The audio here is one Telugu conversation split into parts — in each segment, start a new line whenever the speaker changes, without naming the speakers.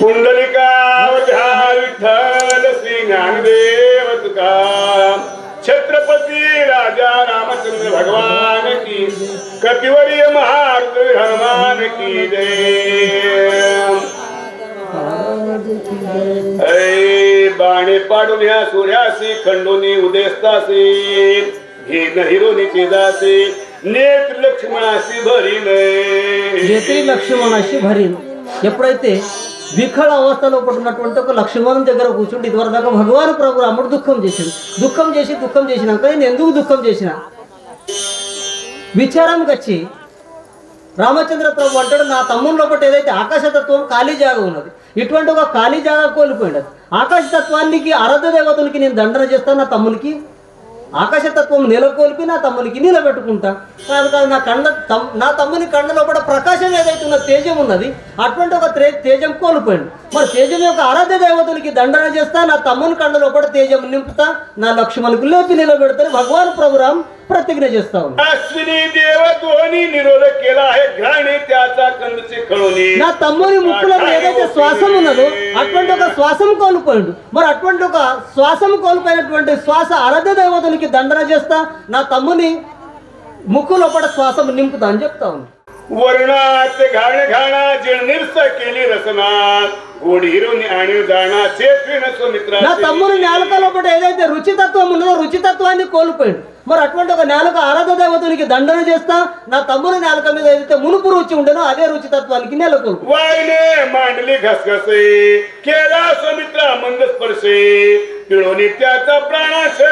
कुंडलिका विठ्ठल श्री ज्ञानदेव तुका छत्रपती राजा रामचंद्र भगवान की, कपिवर्य महारुद्र हनुमान की जय। ऐ बाणे पाडून ह्या सूर्यासी खंडोनी उदयस्तासी घेन हिरोनी तेजासी नेत्र लक्ष्मणासी भरीने
ఏతి లక్ష్మణాశి భరీన్ ఎప్పుడైతే వికల అవస్థలో పడుతున్నటువంటి ఒక లక్ష్మణం దగ్గర కూర్చుంటే ఇదివరకు దాకా భగవాన్ ప్రభు రాముడు దుఃఖం చేసిండు దుఃఖం చేసి దుఃఖం చేసినాక నేను ఎందుకు దుఃఖం చేసిన విచారంకి వచ్చి రామచంద్ర ప్రభు అంటాడు నా తమ్ముని ఒకటి ఏదైతే ఆకాశతత్వం ఖాళీ జాగా ఉన్నది ఇటువంటి ఒక ఖాళీ జాగా కోల్పోయినది ఆకాశతత్వానికి అరధ దేవతలకి నేను దండన చేస్తాను నా తమ్మునికి ఆకాశతత్వం నెలకొల్పి నా తమ్మునికి నిలబెట్టుకుంటా కాదు కాదు నా కండ తమ్- నా తమ్ముని కండ లోపల ప్రకాశం ఏదైతే ఉన్న తేజం ఉన్నది అటువంటి ఒక తేజం కోల్పోయింది. మరి తేజం యొక్క ఆరాధ్య దేవతలకి దండన చేస్తా నా తమ్ముని కండ లోపల తేజం నింపుతా నా లక్ష్మణులకు లేపి నిలబెడతాను. భగవాన్ ప్రభురాం ప్రతిజ్ఞ చేస్తా ఉన్నాడు.
अश्विनी देव दोन्ही निरोध केला आहे घ्राणे त्याचा कंदचे खळून
నా తమ్ముని ముక్కులో ఏదైతే శ్వాసం ఉన్నదో అటువంటి ఒక శ్వాసం కోల్పోయిండు మరి అటువంటి ఒక శ్వాసం కోల్పోయినటువంటి శ్వాస ఆరాధ్య దేవతలకి దండన చేస్తా నా తమ్ముని ముక్కు లోపల శ్వాసం నింపుతా అని చెప్తా ఉన్నాను
वर्णात घाण घाणा निर्स केली रसना गोड हिरून आणि जाणा चेतविन सुमित्रा
నా తమ్ముని నేలక లోపల ఏదైతే రుచితత్వం ఉన్నదో రుచితత్వాన్ని కోల్పోయిండు మరి అటువంటి ఒక నేలక ఆరాధ దేవతనికి దండన చేస్తా నా తమ్ముని నేలక మీద ఏదైతే మునుపు రుచి ఉండేనో అదే రుచితత్వానికి నెలకొల్పు
वाईने मांडली घसघसे केला सुमित्रा मंद स्पर्शे पिळोनी त्याचा प्राणाशे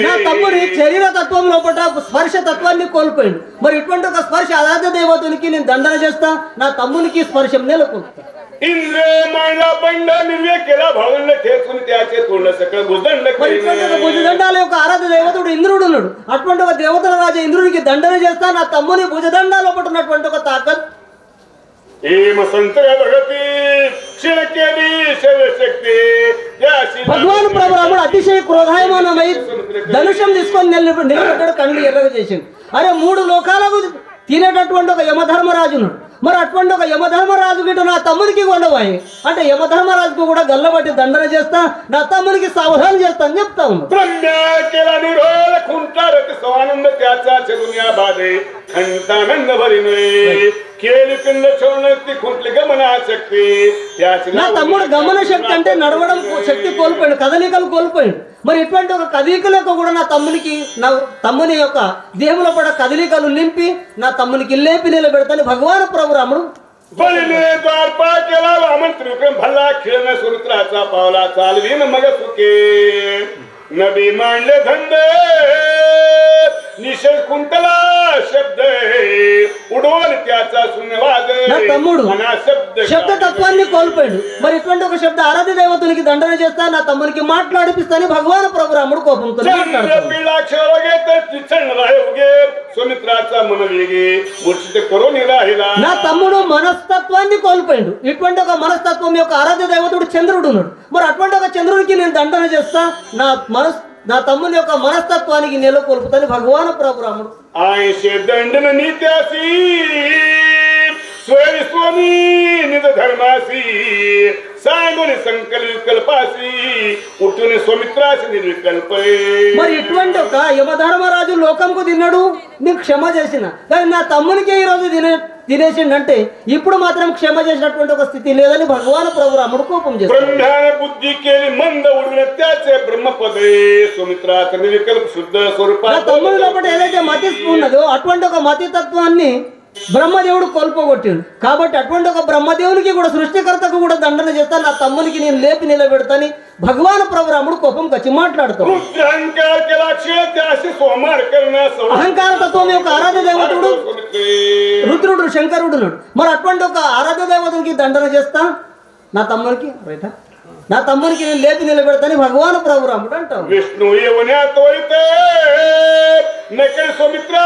నా తమ్ముని శరీర తత్వం లోపల స్పర్శ తత్వాన్ని కోల్పోయిండు మరి ఇటువంటి ఒక స్పర్శ ఆరాధ్య దేవతనికి నేను దండన చేస్తా నా తమ్మునికి స్పర్శం నెలకొల్పుతా
इंद्र मांडला बंड निर्व्य केला भावंड ठेचून त्याचे तोंड सकळ भुजंड
మరి ఇటువంటి ఒక భుజదండాల యొక్క ఆరాధ్య దేవతడు ఇంద్రుడు ఉన్నాడు అటువంటి ఒక దేవతల రాజు ఇంద్రుడికి దండన చేస్తా నా తమ్ముని భుజదండాల ఉన్నటువంటి ఒక తాకత్ భగవాన్ ప్రభు అతిశయ క్రోధాయమానమై ధనుషం తీసుకొని నిలబ- నిలబెట్టాడు కళ్ళు ఎర్రగా చేసిండు. అరే మూడు లోకాలకు తినేటటువంటి ఒక యమధర్మరాజు ఉన్నాడు మరి అటువంటి ఒక యమధర్మరాజు గిట్ట నా తమ్మునికి కొండవాయి అంటే యమధర్మరాజుకు కూడా గల్లబట్టి దండన చేస్తా నా తమ్మునికి సావధానం చేస్తా అని చెప్తా ఉన్నాడు
ब्रह्म्या केला निरोध खुंटारत स्वानंद त्याचा चरुण्या बाधे खंतानंद भरिने केली पिंड छोण ती खुंटली गमना शक्ती त्याची
నా తమ్ముడు గమన శక్తి అంటే నడవడం కో- శక్తి కోల్పోయాడు కదలికలు కోల్పోయాడు మరి ఇటువంటి ఒక కదలికలకు కూడా నా తమ్మునికి నా తమ్ముని యొక్క దేహంలో పడ కదలికలు నింపి నా తమ్మునికి లేపి నిలబెడతాను భగవాన్ ప్రభు రాముడు
बळीने द्वारपा केला वामन त्रिविक्रम भल्ला खेळण सुमित्राचा पावला चालवीन मग सुके नबी मांडले धंदे निषेध कुंटला शब्द
శబ్ద తత్వాన్ని కోల్పోయాడు మరి ఇటువంటి ఒక శబ్ద ఆరాధ్య దేవతలకి దండన చేస్తా నా తమ్మునికి మాట్లాడిపిస్తాను భగవాన్ ప్రభు రాముడు కోపంతో నా తమ్ముడు మనస్తత్వాన్ని కోల్పోయాడు ఇటువంటి ఒక మనస్తత్వం యొక్క ఆరాధ్య దేవతుడు చంద్రుడు ఉన్నాడు మరి అటువంటి ఒక చంద్రుడికి నేను దండన చేస్తా నా మనస్ నా తమ్ముని యొక్క మనస్తత్వానికి నెలకొల్పుతాను. భగవాన్ ప్రభు రాముడు.
ఆయన నీత్యాసి స్వామి నిజ ధర్మాసి सांगून संकल्प विकल्पासी उठून स्वमित्रासी निर्विकल्प
మరి ఇటువంటి ఒక యమధర్మరాజు లోకంకు తిన్నాడు నీకు క్షమ చేసిన కానీ నా తమ్మునికి ఈ రోజు తినే తినేసిండంటే ఇప్పుడు మాత్రం క్షమ చేసినటువంటి ఒక స్థితి లేదని భగవాన్ ప్రభు రాముడు కోపం చేస్తాడు
ब्रह्म्याने बुद्धी केली मंद उडून त्याचे ब्रह्मपदे सुमित्राच निर्विकल्प शुद्ध
నా
स्वरूपात
తమ్ముడి లోపల ఏదైతే మతి ఉన్నదో అటువంటి ఒక మతి తత్వాన్ని బ్రహ్మదేవుడు కోల్పోగొట్టాడు. కాబట్టి అటువంటి ఒక బ్రహ్మదేవునికి కూడా సృష్టికర్తకు కూడా దండన చేస్తా నా తమ్మునికి నేను లేపి నిలబెడతాని భగవాన్ ప్రభురాముడు కోపం కచ్చి మాట్లాడుతాడు అహంకార యొక్క ఆరాధ్య దేవతుడు రుద్రుడు శంకరుడు మరి అటువంటి ఒక ఆరాధ్య దేవతకి దండన చేస్తా నా తమ్మునికి రైతా నా తమ్మునికి నేను లేపి నిలబెడతాను భగవాన్ ప్రభు రాముడు
అంటాం విష్ణు ఏమనే తోరితే నెక్కడి సుమిత్ర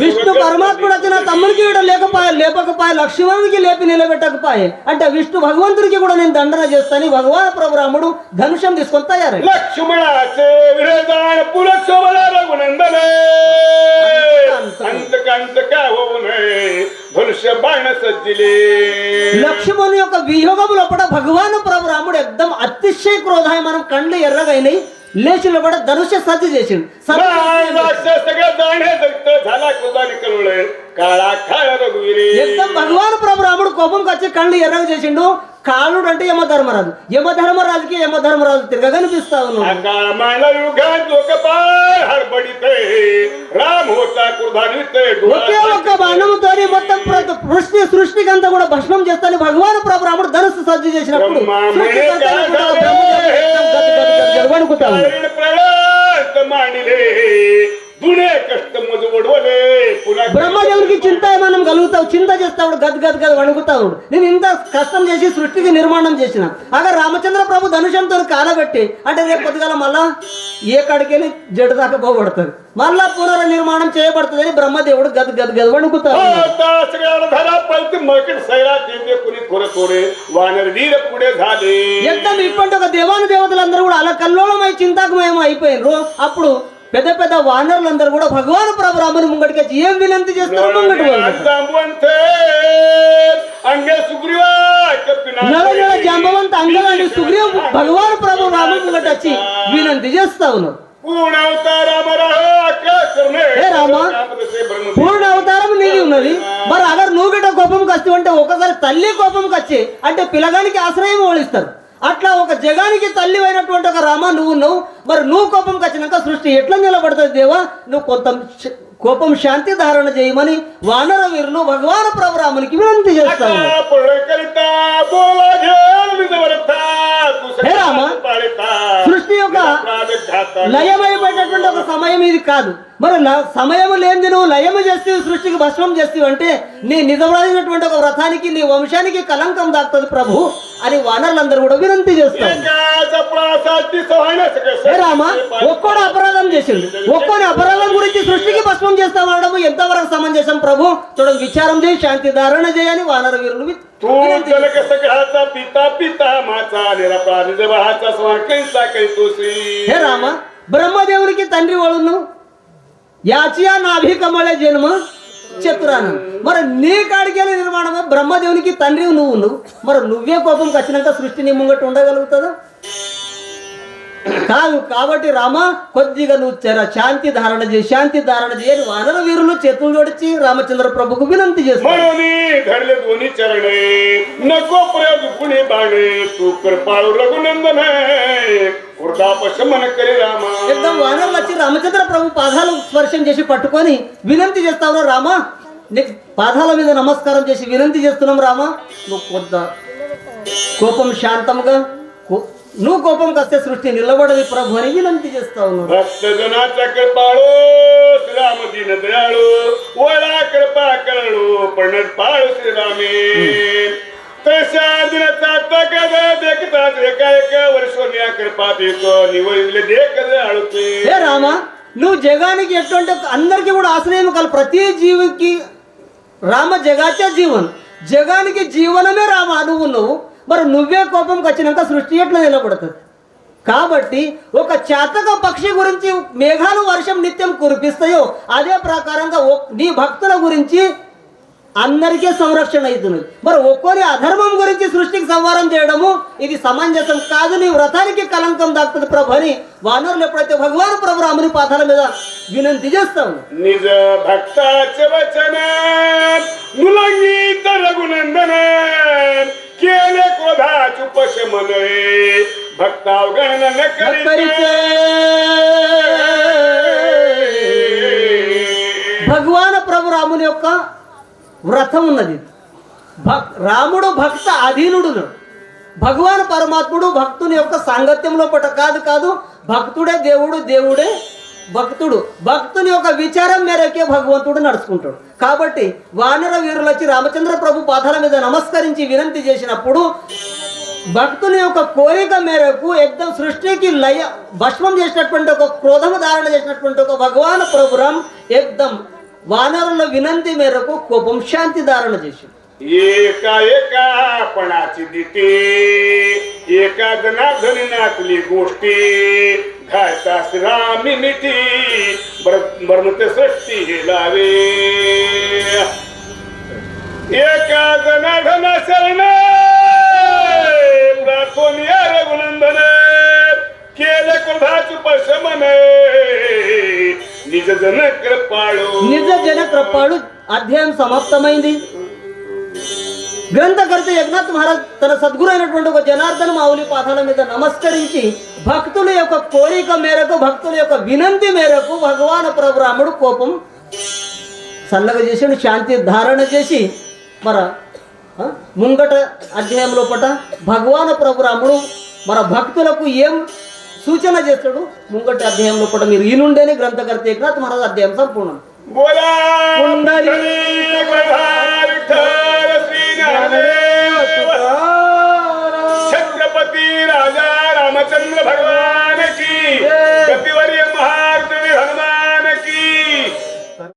విష్ణు పరమాత్ముడు నా తమ్మునికి కూడా లేకపోయా లేపకపోయా లక్ష్మణునికి లేపి నిలబెట్టకపోయే అంటే విష్ణు భగవంతుడికి కూడా నేను దండన చేస్తాను భగవాన్ ప్రభు రాముడు ధనుషం తీసుకొని తయారు
లక్ష్మణ పులక్ష రఘునందనే ధనుష బాణ సజ్జిలే
లక్ష్మణుని యొక్క వియోగము లోపల భగవాన్ ప్రభు రాముడు ఎద్దం అతిశయ క్రోధాయ మనం కళ్ళు ఎర్రగైనాయి లేచి నిలబడి ధనుష్య సజ్జ చేసిండు. భగవాన్ ప్రభు రాముడు కోపంకి వచ్చి కళ్ళు ఎర్రగా చేసిండు. కాలుడు అంటే యమధర్మరాజు యమధర్మరాజుకి యమధర్మరాజు
తిరగా కనిపిస్తా
ఒకే ఒక్క బాణముతో మొత్తం సృష్టి సృష్టికి అంతా కూడా భస్మం చేస్తాను భగవాన్ ప్రభు రాముడు ధనస్సు సజ్జు చేసినప్పుడు
అనుకుంటాను దుడే కష్టం మొదలు వడవలే
బ్రహ్మదేవుడికి చింత మనం కలుగుతావు? చింత చేస్తావు గద్ గద్ గద్ వణుకుతావు నేను ఇంత కష్టం చేసి సృష్టికి నిర్మాణం చేసిన. అగా రామచంద్ర ప్రభు ధనుషంతో కాలబెట్టి అంటే రేపు పొద్దుగాల మళ్ళా ఏ కడికే జడ దాకా పోబడుతుంది మళ్ళా పునర్నిర్మాణం చేయబడుతుంది అని బ్రహ్మదేవుడు గద్ గద్ గద్
వణుకుతారు
ఎంత ఇప్పటి ఒక దేవాను దేవతలందరూ కూడా అలా కల్లోలమై చింతాకమయం అయిపోయినారు. అప్పుడు పెద్ద పెద్ద వానరులందరూ కూడా భగవాన్ ప్రభు రాముని ముంగటికి వచ్చి ఏం వినంతి చేస్తారు ముంగటి నెల నెల జాంబవంత అంగలండి సుగ్రీవ భగవాన్ ప్రభు రామ ముంగట వచ్చి వినంతి చేస్తా పూర్ణ అవతారం నీది ఉన్నది. మరి అదర్ నువ్వు గిట్ట కోపంకి వస్తే ఒకసారి తల్లి కోపంకి వచ్చి అంటే పిల్లగానికి ఆశ్రయం ఓడిస్తారు అట్లా ఒక జగానికి తల్లి అయినటువంటి ఒక రామ నువ్వు ఉన్నావు. మరి నువ్వు కోపంకి వచ్చినాక సృష్టి ఎట్లా నిలబడుతుంది దేవా? నువ్వు కొంత కోపం శాంతి ధారణ చేయమని వానర వీరులు భగవాన్ ప్రభు రామునికి వినంతి సృష్టి యొక్క లయమైపోయినటువంటి ఒక సమయం ఇది కాదు. మరి సమయం లేనిది నువ్వు లయము చేస్తే సృష్టికి భస్మం చేస్తే అంటే నీ నిజమైనటువంటి ఒక వ్రతానికి నీ వంశానికి కలంకం దాక్తుంది ప్రభు అని వానర్లందరూ కూడా వినంతి చేస్తారు. రామా? ఒక్కడు అపరాధం చేసింది ఒక్కడి అపరాధం గురించి సృష్టికి భస్మం చేస్తా వాడము ఎంతవరకు సమంజసం ప్రభు? చూడండి విచారం చేయి శాంతి ధారణ చేయని వానర వీరులు హే రామ? బ్రహ్మదేవునికి తండ్రి వాడును యాచియా నాభికమల జన్మ చెప్తున్నాను మరి నీ కాడికెళ్ళి నిర్మాణమే బ్రహ్మదేవునికి తండ్రి నువ్వు నువ్వు మరి నువ్వే కోపంకి వచ్చినాక సృష్టి నీ ముంగట్టు ఉండగలుగుతుందా? కాదు కాబట్టి రామ కొద్దిగా నువ్వు శాంతి ధారణ చేసి శాంతి ధారణ చేయని వానర వీరులు చేతులు జోడించి రామచంద్ర ప్రభుకు వినంతి చేస్తాం వానరులు వచ్చి రామచంద్ర ప్రభు పాదాలు స్పర్శం చేసి పట్టుకొని వినంతి చేస్తావు రామ? పాదాల మీద నమస్కారం చేసి వినంతి చేస్తున్నాం రామా. నువ్వు కొద్ద కోపం శాంతంగా నువ్వు కోపం వస్తే సృష్టి నిలబడది ప్రభు అని వినంతి చేస్తా ఉన్నావు
भक्त जनाचा कृपाळू श्रीराम दीन दयाळू वळा कृपा करळू पण पाळू श्रीरामे तशा दिनाचा तगद देखताच एका एक वर्षोन्या कृपा देतो निवडले देखत आळुते
ఏ రామా నువ్వు జగానికి ఎటువంటి అందరికీ కూడా ఆశ్రయం కల ప్రతి జీవికి రామ జగాచే జీవన్ జగానికి జీవనమే రామ నువ్వు నువ్వు మరి నువ్వే కోపంకి వచ్చినంత సృష్టి ఎట్లా నిలబడుతుంది కాబట్టి ఒక చేతక పక్షి గురించి మేఘాలు వర్షం నిత్యం కురిపిస్తాయో అదే ప్రకారంగా నీ భక్తుల గురించి అందరికీ సంరక్షణ అవుతుంది మరి ఒక్కోరి అధర్మం గురించి సృష్టికి సంవారం చేయడము ఇది సమంజసం కాదు నీ వ్రతానికి కలంకం దాక్తుంది ప్రభు అని వానరులు ఎప్పుడైతే భగవాన్ ప్రభు రాముని పాదాల మీద వినంతి
చేస్తాం నిజ భక్త केले क्रोधा चुपश मन भक्तावगण न
భక్తరిచే భగవాన్ ప్రభు రాముని యొక్క వ్రతం ఉన్నది భక్ రాముడు భక్త అధీనుడు భగవాన్ పరమాత్ముడు భక్తుని యొక్క సాంగత్యంలో పట కాదు కాదు భక్తుడే దేవుడు దేవుడే భక్తుడు భక్తుని యొక్క విచారం మేరకే భగవంతుడు నడుచుకుంటాడు కాబట్టి వానర వీరులు వచ్చి రామచంద్ర ప్రభు పాదాల మీద నమస్కరించి వినంతి చేసినప్పుడు భక్తుని యొక్క కోరిక మేరకు ఎగ్దం సృష్టికి లయ భస్మం చేసినటువంటి ఒక క్రోధము ధారణ చేసినటువంటి ఒక భగవాన్ ప్రభురం ఎగ్దం వానరుల వినంతి మేరకు కోపం శాంతి ధారణ చేసింది
एका एकापणाची दिते एका जनार्दनी नाचली गोष्टी घातास रामी मिठी भ्रमत सृष्टी लावे. एका जनाघन शरण या निज जन कृपाळू.
निज जन कृपाळू अध्ययन समाप्तమైంది గ్రంథకర్త యజ్ఞాత్ మహారాజ్ తన సద్గురు అయినటువంటి ఒక జనార్దన మావులి పాదాల మీద నమస్కరించి భక్తుల యొక్క కోరిక మేరకు భక్తుల యొక్క వినంతి మేరకు భగవాన్ ప్రభురాముడు కోపం చల్లగా చేసాడు శాంతి ధారణ చేసి మరి ముంగట అధ్యాయం లోపట భగవాన్ ప్రభురాముడు మన భక్తులకు ఏం సూచన చేస్తాడు? ముంగట అధ్యాయం లోపల మీరు ఈనుండేనే గ్రంథకర్త యజ్ఞాత్ మహారాజ్ అధ్యాయం సంపూర్ణం.
छत्रपती राजा रामचंद्र भगवान की. कपिवर्य महा